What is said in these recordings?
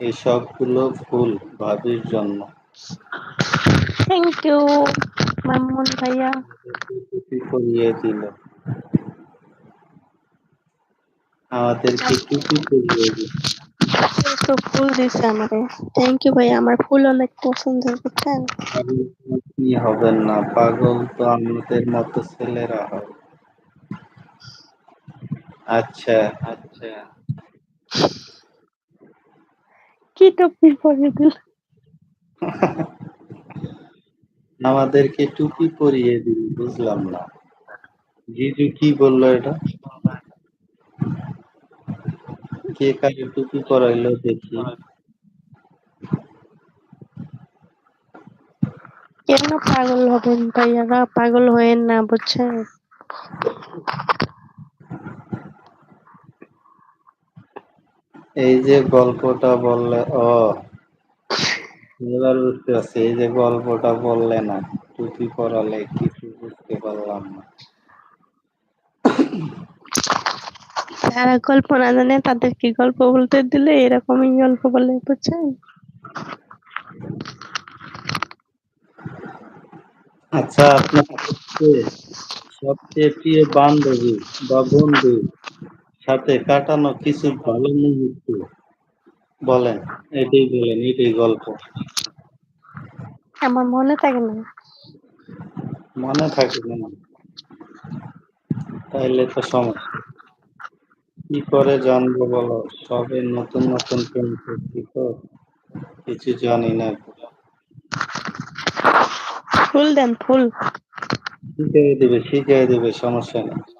এই সবগুলো ফুল ভাবির জন্য। থ্যাংক ইউ মামুন ভাইয়া পরিয়ে দিল। আমাদেরকে টুপি পরিয়ে দিল। তো ফুল দিছে আমারে থ্যাংক ইউ ভাইয়া আমার ফুল অনেক পছন্দের বুঝছেন আপনি হবেন না পাগল তো আমাদের মতো ছেলেরা হয় আচ্ছা আচ্ছা কি টুপি পরিয়ে দিল? আমাদেরকে টুপি পরিয়ে দিল বুঝলাম না। জিজু কি বলল এটা? কে কাকে টুপি পরাইলো দেখি। কেন পাগল হবেন ভাইয়ারা পাগল হয়েন না বুঝছেন? এই যে গল্পটা বললে ও এবার বুঝতে পারছি এই যে গল্পটা বললে না টুপি পরালে কিছু বুঝতে পারলাম না। যারা গল্প না জানে তাদেরকে গল্প বলতে দিলে এরকমই গল্প বলে বুঝছেন আচ্ছা আপনার সবচেয়ে সবচেয়ে প্রিয় বান্ধবী বা বন্ধু? সাথে কাটানো কিছু ভালো মুহূর্ত। বলেন এটাই বলেন এটাই গল্প। আমার মনে থাকে না। মনে থাকে না। তাইলে তো সমস্যা কি করে জানব বলো? সবে নতুন নতুন প্রেম করছি তো কিছু জানি না। ফুল দেন ফুল। শিখিয়ে দেবে শিখিয়ে দেবে সমস্যা নেই।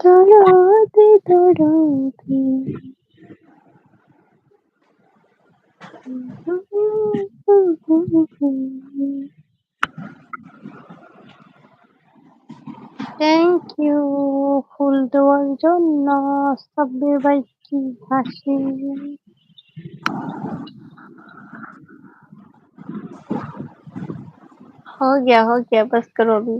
দৌড়াতে দৌড়াতে থ্যাংক ইউ ফুল দেওয়ার জন্য সাব্বির ভাই কি হাসি हो गया हो गया बस करो अभी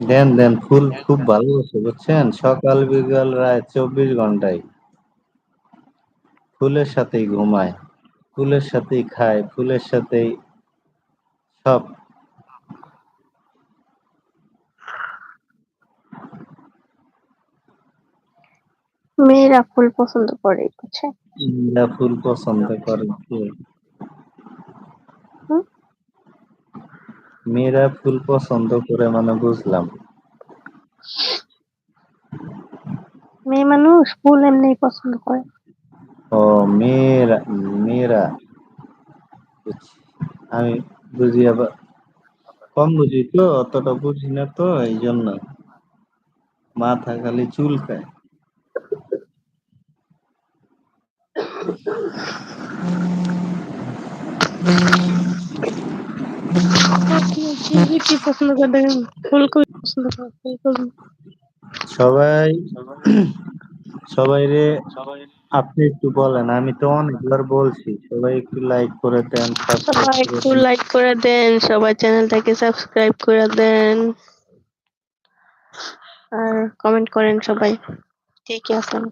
দেন দেন ফুল খুব ভালোবাসে বুঝছেন? সকাল বিকাল রায় চব্বিশ ঘন্টায়। ফুলের সাথেই ঘুমায় ফুলের সাথেই খায় ফুলের সাথেই সব। মেয়েরা ফুল পছন্দ করে বুঝছে মেয়েরা ফুল পছন্দ করে কে? হুম? মেয়েরা ফুল পছন্দ করে মানে বুঝলাম। মেয়ে মানুষ ফুল এমনি পছন্দ করে। ও মেয়েরা মেয়েরা। আমি বুঝি আবার কম বুঝি তো অতটা বুঝি না তো এই জন্য মাথা খালি চুলকায়। কি কি পছন্দ করে দেখেন ফুল পছন্দ করে ফুল সবাই সবাই রে আপনি একটু বলেন আমি তো অনেকবার বলছি সবাই একটু লাইক করে দেন সবাই একটু লাইক করে দেন সবাই চ্যানেলটাকে সাবস্ক্রাইব করে দেন। আর কমেন্ট করেন সবাই। কে আছেন।